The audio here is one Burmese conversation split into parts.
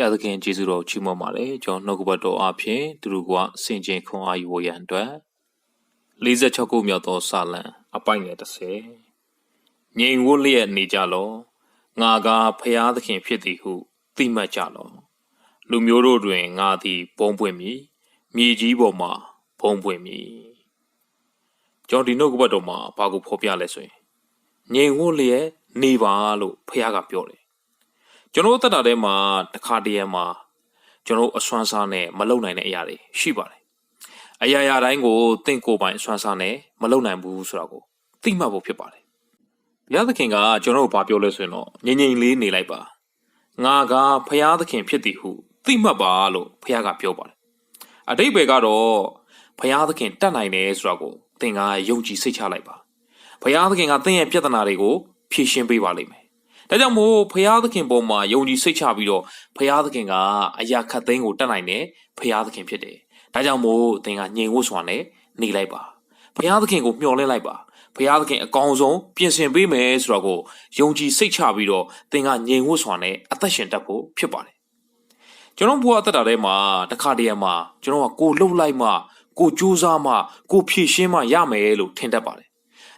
ရသခင်ကျေးဇူးတော်ချီးမွမ်းပါတယ်ကျွန်တော်နှုတ်ကပတ်တော်အဖြစ်သူတို့ကစင်ကြင်ခွန်အားယူဝရန်အတွက်46ခုမြောက်သောစာလံအပိုင်ငယ်30ငြိမ်ဝတ်လျက်နေကြလောငါကဖျားသခင်ဖြစ်သည်ဟုသိမှတ်ကြလောလူမျိုးတို့တွင်ငါသည်ဘုံပွင့်မည်မြေကြီးပေါ်မှာဘုံပွင့်မည်ကျွန်တော်ဒီနှုတ်ကပတ်တော်မှာဘာကိုဖော်ပြလဲဆိုရင်ငြိမ်ဝတ်လျက်နေပါလို့ဖျားကပြောတယ် ကျွန်တော်တက်တာထဲမှာတစ်ခါတည်းရမှာကျွန်တော်အစွမ်းစားနဲ့မလုံနိုင်တဲ့အရာတွေရှိပါတယ်အရာရာတိုင်းကိုတင့်ကိုယ်ပိုင်အစွမ်းစားနဲ့မလုံနိုင်ဘူးဆိုတာကိုသိမှတ်ဖို့ဖြစ်ပါတယ်ဘုရားသခင်ကကျွန်တော်ကိုဘာပြောလဲဆိုရင်တော့ငြိမ်ငြိမ်လေးနေလိုက်ပါငါကဖျားသခင်ဖြစ်သည်ဟုသိမှတ်ပါလို့ဖျားကပြောပါတယ်အတိတ်ပဲကတော့ဖျားသခင်တတ်နိုင်တယ်ဆိုတာကိုသင်ကယုံကြည်စိတ်ချလိုက်ပါဖျားသခင်ကသင်ရဲ့ပြဿနာတွေကိုဖြေရှင်းပေးပါလိမ့်မယ် ဒါကြောင့်မို့ဖျားသခင်ပေါ်မှာယုံကြည်စိတ်ချပြီးတော့ဖျားသခင်ကအရာခတ်သိမ်းကိုတတ်နိုင်တယ်ဖျားသခင်ဖြစ်တယ်ဒါကြောင့်မို့သင်ကငြိမ်ဝတ်စွာနဲ့နေလိုက်ပါဖျားသခင်ကိုမျှော်လင့်လိုက်ပါဖျားသခင်အကောင်းဆုံးပြင်ဆင်ပေးမယ်ဆိုတော့ကိုယုံကြည်စိတ်ချပြီးတော့သင်ကငြိမ်ဝတ်စွာနဲ့အသက်ရှင်တတ်ဖို့ဖြစ်ပါတယ်ကျွန်တော်ဘုရားအသက်တာထဲမှာတစ်ခါတည်းမှာကျွန်တော်ကကိုလှုပ်လိုက်မှကိုကြိုးစားမှကိုဖြည့်ရှင်းမှရမယ်လို့ထင်တတ်ပါတယ်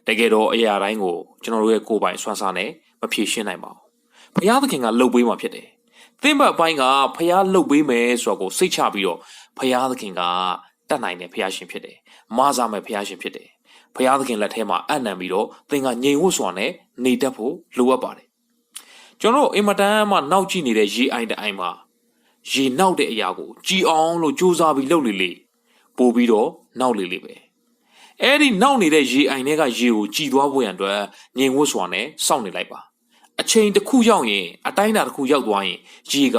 တကယ်တော့အရာတိုင်းကိုကျွန်တော်တို့ရဲ့ကိုယ်ပိုင်စွမ်းစားနဲ့ မဖြည့်ရှင်းနိုင်ပါဘူး။ဖယားသခင်ကလှုပ်ပေးမှဖြစ်တယ်။သင်ဘက်အပိုင်းကဖယားလှုပ်ပေးမယ်ဆိုတော့ကိုစိတ်ချပြီးတော့ဖယားသခင်ကတတ်နိုင်တဲ့ဖယားရှင်ဖြစ်တယ်။မဆာမဲ့ဖယားရှင်ဖြစ်တယ်။ဖယားသခင်လက်ထဲမှာအံ့နံပြီးတော့သင်ကငြိမ်ဝတ်စွာနဲ့နေတတ်ဖို့လိုအပ်ပါတယ်။ကျွန်တော်အင်မတန်မှနောက်ကြည့်နေတဲ့ရေအိုင်တအိုင်မှာရေနောက်တဲ့အရာကိုကြည်အောင်လို့စူးစမ်းပြီးလှုပ်လေလေပို့ပြီးတော့နောက်လေလေပဲ။အဲ့ဒီနောက်နေတဲ့ရေအိုင်တွေကရေကိုကြည်သွားဖို့ရန်အတွက်ငြိမ်ဝတ်စွာနဲ့စောင့်နေလိုက်ပါ အချိန်တစ်ခုရောက်ရင်အတိုင်းအတာတစ်ခုရောက်သွားရင်ရေက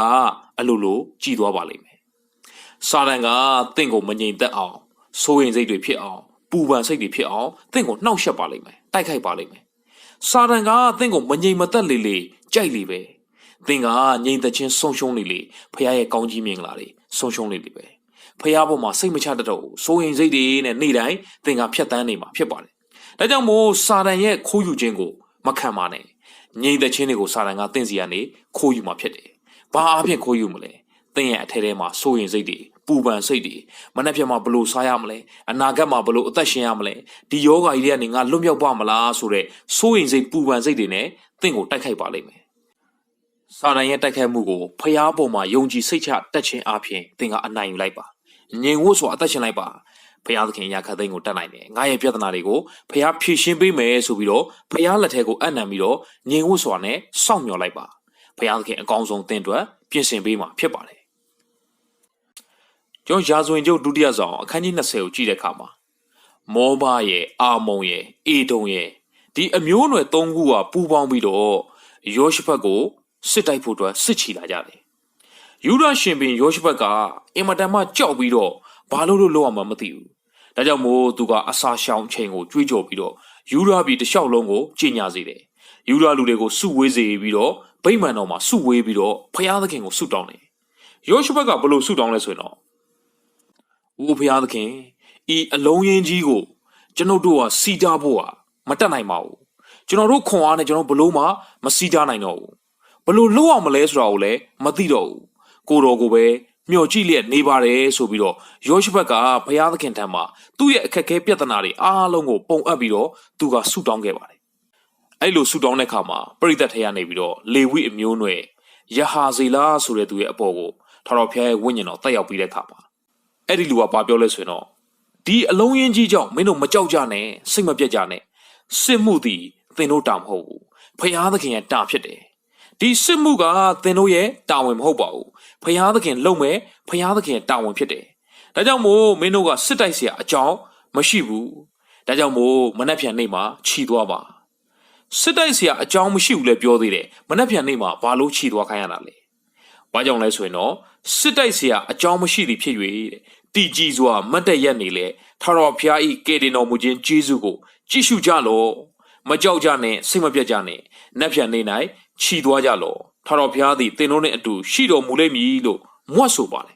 အလိုလိုကြည်သွားပါလိမ့်မယ်စာတန်ကတင့်ကိုမငြိမ်သက်အောင်စိုးရင်စိတ်တွေဖြစ်အောင်ပူပန်စိတ်တွေဖြစ်အောင်တင့်ကိုနှောက်ယှက်ပါလိမ့်မယ်တိုက်ခိုက်ပါလိမ့်မယ်စာတန်ကတင့်ကိုမငြိမ်မသက်လေလေကြိုက်လေပဲသင်ကငြိမ်သက်ခြင်းဆုံးရှုံးလေလေဖခင်ရဲ့ကောင်းကြီးမင်္ဂလာတွေဆုံးရှုံးလေလေပဲဖခင်ပေါ်မှာစိတ်မချတတ်တော့ဘူးစိုးရင်စိတ်တွေနဲ့နေ့တိုင်းသင်ကဖြတ်တန်းနေမှာဖြစ်ပါတယ်ဒါကြောင့်မို့စာတန်ရဲ့ခိုးယူခြင်းကိုမခံပါနဲ့ ငြိမ်သက်ခြင်းတွေကိုစာတန်ကတင့်စီကနေခိုးယူမှာဖြစ်တယ်။ဘာအဖြစ်ခိုးယူမလဲ။တင့်ရဲ့အထဲထဲမှာစိုးရင်စိတ်တွေပူပန်စိတ်တွေမနှက်ပြတ်မှာဘလို့စားရမလဲ။အနာဂတ်မှာဘလို့အသက်ရှင်ရမလဲ။ဒီယောဂါကြီးတွေကနေငါလွတ်မြောက်ပါမလားဆိုတဲ့စိုးရင်စိတ်ပူပန်စိတ်တွေနဲ့တင့်ကိုတိုက်ခိုက်ပါလိမ့်မယ်။စာတန်ရဲ့တိုက်ခိုက်မှုကိုဖျားပေါ်မှာယုံကြည်စိတ်ချတက်ခြင်းအပြင်သင်ကအနိုင်ယူလိုက်ပါ။ငြိမ်ဝတ်စွာအသက်ရှင်လိုက်ပါ။ ဖះသခင်ရာခတ်သိန်းကိုတတ်နိုင်တယ်ငါရဲ့ပြဿနာတွေကိုဖះဖြေရှင်းပေးမယ်ဆိုပြီးတော့ဖះလက်ထဲကိုအံ့နံပြီးတော့ငြိမ်ဝတ်စွာနဲ့စောင့်မျှော်လိုက်ပါဖះသခင်အကောင်းဆုံးတင်အတွက်ပြင်ဆင်ပေးမှာဖြစ်ပါတယ်ကျွန်တော်ရာဇဝင်ကျုပ်ဒုတိယဆောင်အခန်းကြီး20ကိုကြည့်တဲ့အခါမှာမောဘရဲ့အာမုံရဲ့အေဒုံရဲ့ဒီအမျိုးအနွယ်၃ခုကပူးပေါင်းပြီးတော့ယောရှဖတ်ကိုစစ်တိုက်ဖို့အတွက်စစ်ချီလာကြတယ်ယူဒရှင်ဘင်ယောရှဖတ်ကအင်မတန်မှကြောက်ပြီးတော့ ဘာလို့လို့လောက်အောင်မသိဘူး။ဒါကြောင့်မို့သူကအစာရှောင်ချိန်ကိုကြွေးကြော်ပြီးတော့ယူရာပြည်တစ်လျှောက်လုံးကိုကြီးညာစေတယ်။ယူရာလူတွေကိုစုဝေးစေပြီးတော့ဗိမာန်တော်မှာစုဝေးပြီးတော့ဖျားသခင်ကိုဆုတောင်းတယ်။ယောရှုဘက်ကဘလို့ဆုတောင်းလဲဆိုရင်တော့ဦးဖျားသခင်ဤအလုံးရင်းကြီးကိုကျွန်ုပ်တို့ကစီတာဖို့ကမတက်နိုင်ပါဘူး။ကျွန်တော်တို့ခွန်အားနဲ့ကျွန်တော်ဘလို့မှမစီတာနိုင်တော့ဘူး။ဘလို့လောက်အောင်မလဲဆိုတာကိုလည်းမသိတော့ဘူး။ကိုတော်ကိုပဲ မျှော်ကြည့်လျက်နေပါတယ်ဆိုပြီးတော့ယောရှုဘက်ကဘုရားသခင်ထံမှာသူ့ရဲ့အခက်အခဲပြဿနာတွေအားလုံးကိုပုံအပ်ပြီးတော့သူကဆုတောင်းခဲ့ပါတယ်။အဲ့လိုဆုတောင်းတဲ့အခါမှာပရိသတ်ထဲကနေပြီးတော့လေဝိအမျိုးနွယ်ယဟာဇေလာဆိုတဲ့သူရဲ့အပေါ်ကိုထာတော်ဖျားရဲ့ဝိညာဉ်တော်တက်ရောက်ပြီးတဲ့အခါမှာအဲ့ဒီလူကဘာပြောလဲဆိုရင်တော့ဒီအလုံးရင်းကြီးကြောင့်မင်းတို့မကြောက်ကြနဲ့စိတ်မပြတ်ကြနဲ့စစ်မှုသည်သင်တို့တာမဟုတ်ဘူးဖျားသခင်ရဲ့တာဖြစ်တယ် ဒီစစ်မှုကသင်တို့ရဲ့တာဝန်မဟုတ်ပါဘူးဖျားသခင်လုံမဲ့ဖျားသခင်တာဝန်ဖြစ်တယ်ဒါကြောင့်မို့မင်းတို့ကစစ်တိုက်เสียအကြောင်းမရှိဘူးဒါကြောင့်မို့မနှက်ဖြန်နေမှာခြီသွားပါစစ်တိုက်เสียအကြောင်းမရှိဘူးလဲပြောသေးတယ်မနှက်ဖြန်နေမှာဘာလို့ခြီသွားခိုင်းရတာလဲဘာကြောင့်လဲဆိုရင်တော့စစ်တိုက်เสียအကြောင်းမရှိသည်ဖြစ်၍တဲ့တီကြီးစွာမတ်တရက်နေလေထာတော်ဖျားဤကေတင်တော်မူခြင်းကျေးဇူးကိုကြည့်ရှုကြလော မကြောက်ကြနဲ့စိတ်မပြတ်ကြနဲ့နတ်ဖြန်နေ၌ခြီသွားကြလောထာတော်ဘုရားသည်သင်တို့နှင့်အတူရှိတော်မူလိမ့်မည်လို့မွတ်ဆိုပါလေ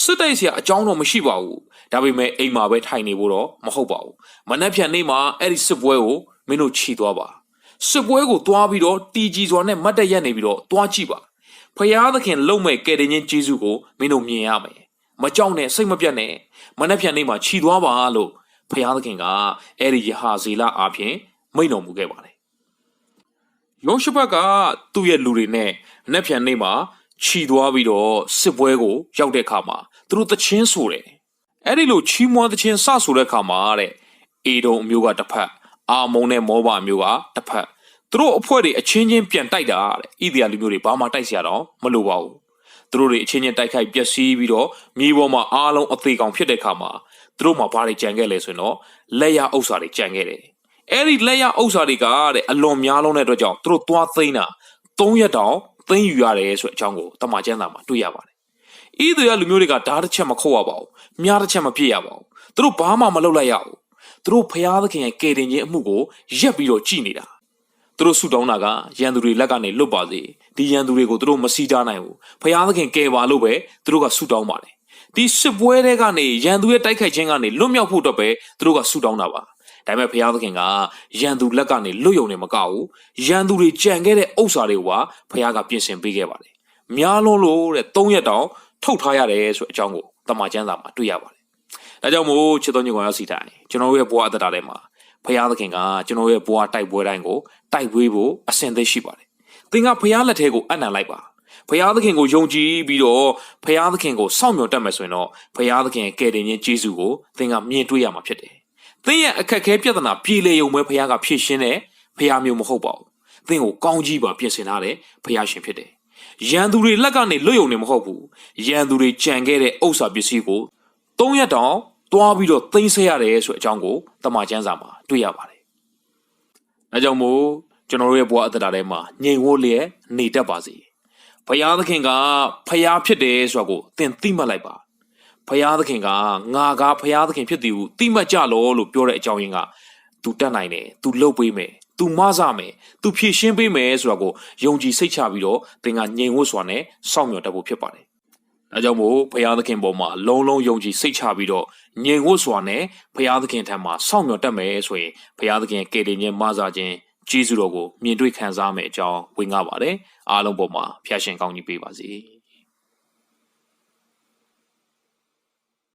စစ်တိုက်စရာအကြောင်းတော့မရှိပါဘူးဒါပေမဲ့အိမ်မှာပဲထိုင်နေဖို့တော့မဟုတ်ပါဘူးမနက်ဖြန်နေ့မှာအဲ့ဒီစစ်ပွဲကိုမင်းတို့ခြီသွားပါစစ်ပွဲကိုသွားပြီးတော့တီကြီးစွာနဲ့မတ်တက်ရက်နေပြီးတော့သွားကြည့်ပါဖယားသခင်လုံမဲ့ကယ်တင်ခြင်းကျေးဇူးကိုမင်းတို့မြင်ရမယ်မကြောက်နဲ့စိတ်မပြတ်နဲ့မနှက်ဖြန်နေမှာခြီသွားပါလို့ဖယားသခင်ကအဲ့ဒီယဟာဇေလအားဖြင့် မိန့်တော်မူခဲ့ပါတယ်။ယောရှဘကသူ့ရဲ့လူတွေနဲ့အနက်ဖြန်နေ့မှာခြီသွားပြီးတော့စစ်ပွဲကိုရောက်တဲ့အခါမှာသူတို့တချင်းဆိုတယ်။အဲ့ဒီလိုချီးမွမ်းတချင်းစဆိုတဲ့အခါမှာတဲ့အေဒုံအမျိုးကတစ်ဖက်အာမုံနဲ့မောဘအမျိုးကတစ်ဖက်သူတို့အဖွဲ့တွေအချင်းချင်းပြန်တိုက်တာတဲ့ဣသရေလလူမျိုးတွေဘာမှတိုက်စရာတော့မလိုပါဘူး။သူတို့တွေအချင်းချင်းတိုက်ခိုက်ပျက်စီးပြီးတော့မြေပေါ်မှာအားလုံးအသေးကောင်ဖြစ်တဲ့အခါမှာသူတို့မှာဘာတွေကြံခဲ့လဲဆိုရင်တော့လက်ရဥစ္စာတွေကြံခဲ့တယ်။ အဲ့ဒီလက်ရဥစ္စာတွေကတဲ့အလွန်များလုံးတဲ့အတွက်ကြောင့်သူတို့သွားသိမ်းတာ၃ရက်တောင်သိမ်းယူရတယ်ဆိုတဲ့အကြောင်းကိုတမန်ကျမ်းစာမှာတွေ့ရပါတယ်။ဤသူရလူမျိုးတွေကဓာတ်တစ်ချက်မခုတ်ရပါဘူး။မြားတစ်ချက်မပြည့်ရပါဘူး။သူတို့ဘာမှမလုပ်လိုက်ရဘူး။သူတို့ဖျားသခင်ရဲ့ကယ်တင်ခြင်းအမှုကိုရက်ပြီးတော့ကြည်နေတာ။သူတို့ဆူတောင်းတာကရန်သူတွေလက်ကနေလွတ်ပါစေ။ဒီရန်သူတွေကိုသူတို့မစီးတားနိုင်ဘူး။ဖျားသခင်ကယ်ပါလို့ပဲသူတို့ကဆူတောင်းပါတယ်။ဒီစစ်ပွဲတွေကနေရန်သူရဲ့တိုက်ခိုက်ခြင်းကနေလွတ်မြောက်ဖို့အတွက်ပဲသူတို့ကဆူတောင်းတာပါ။ ဒါပေမဲ့ဘုရားသခင်ကရန်သူလက်ကနေလွတ်ယုံနေမကဘူးရန်သူတွေကြံခဲ့တဲ့ဥစ္စာတွေကိုပါဘုရားကပြင်ဆင်ပေးခဲ့ပါတယ်များလုံးလို့တဲ့၃ရက်တောင်ထုတ်ထားရတယ်ဆိုတဲ့အကြောင်းကိုတမန်ကျမ်းစာမှာတွေ့ရပါတယ်ဒါကြောင့်မို့ချစ်တော်ညီကောင်ရောက်စီတိုင်းကျွန်တော်ရဲ့ဘဝအသက်တာထဲမှာဘုရားသခင်ကကျွန်တော်ရဲ့ဘဝတိုက်ပွဲတိုင်းကိုတိုက်ဝေးဖို့အစဉ်သင့်ရှိပါတယ်သင်ကဘုရားလက်ထဲကိုအံ့နံလိုက်ပါဘုရားသခင်ကိုယုံကြည်ပြီးတော့ဘုရားသခင်ကိုစောင့်မျှော်တတ်မယ်ဆိုရင်တော့ဘုရားသခင်ရဲ့ကယ်တင်ခြင်းကျေးဇူးကိုသင်ကမြင်တွေ့ရမှာဖြစ်တယ် သင်ရဲ့အခက်အခဲပြဿနာပြေလည်ုံပဲဘုရားကဖြေရှင်းတဲ့ဘုရားမျိုးမဟုတ်ပါဘူး။သင်ကိုကောင်းကြီးပါပြင်ဆင်ထားတဲ့ဘုရားရှင်ဖြစ်တယ်။ရန်သူတွေလက်ကနေလွတ်ယုံနေမဟုတ်ဘူး။ရန်သူတွေကြံခဲ့တဲ့ဥစ္စာပစ္စည်းကို၃ရက်တောင်တွားပြီးတော့သိမ်းဆည်းရတယ်ဆိုတဲ့အကြောင်းကိုတမန်ကျမ်းစာမှာတွေ့ရပါတယ်။အဲကြောင့်မို့ကျွန်တော်တို့ရဲ့ဘဝအသက်တာထဲမှာငြိမ်ဝှက်လျက်နေတတ်ပါစေ။ဘုရားသခင်ကဘုရားဖြစ်တယ်ဆိုတာကိုသင်သိမှတ်လိုက်ပါ။ ဖရာသခင်ကငါကဖရာသခင်ဖြစ်သည်ဟုတိမှတ်ကြလောလို့ပြောတဲ့အကြောင်းရင်းကသူတတ်နိုင်တယ်သူလှုပ်ပေးမယ်သူမဆမယ်သူဖြည့်ရှင်းပေးမယ်ဆိုတာကိုယုံကြည်စိတ်ချပြီးတော့သင်ကငြိမ်ဝတ်စွာနဲ့စောင့်မျှော်တတ်ဖို့ဖြစ်ပါတယ်။ဒါကြောင့်မို့ဖရာသခင်ပေါ်မှာလုံးလုံးယုံကြည်စိတ်ချပြီးတော့ငြိမ်ဝတ်စွာနဲ့ဖရာသခင်ထံမှာစောင့်မျှော်တတ်မယ်ဆိုရင်ဖရာသခင်ကယ်တင်ခြင်းမဆခြင်းကျေးဇူးတော်ကိုမြင်တွေ့ခံစားမယ်အကြောင်းဝင်ကားပါတယ်။အားလုံးပေါ်မှာဖျာရှင်ကောင်းကြီးပေးပါစေ။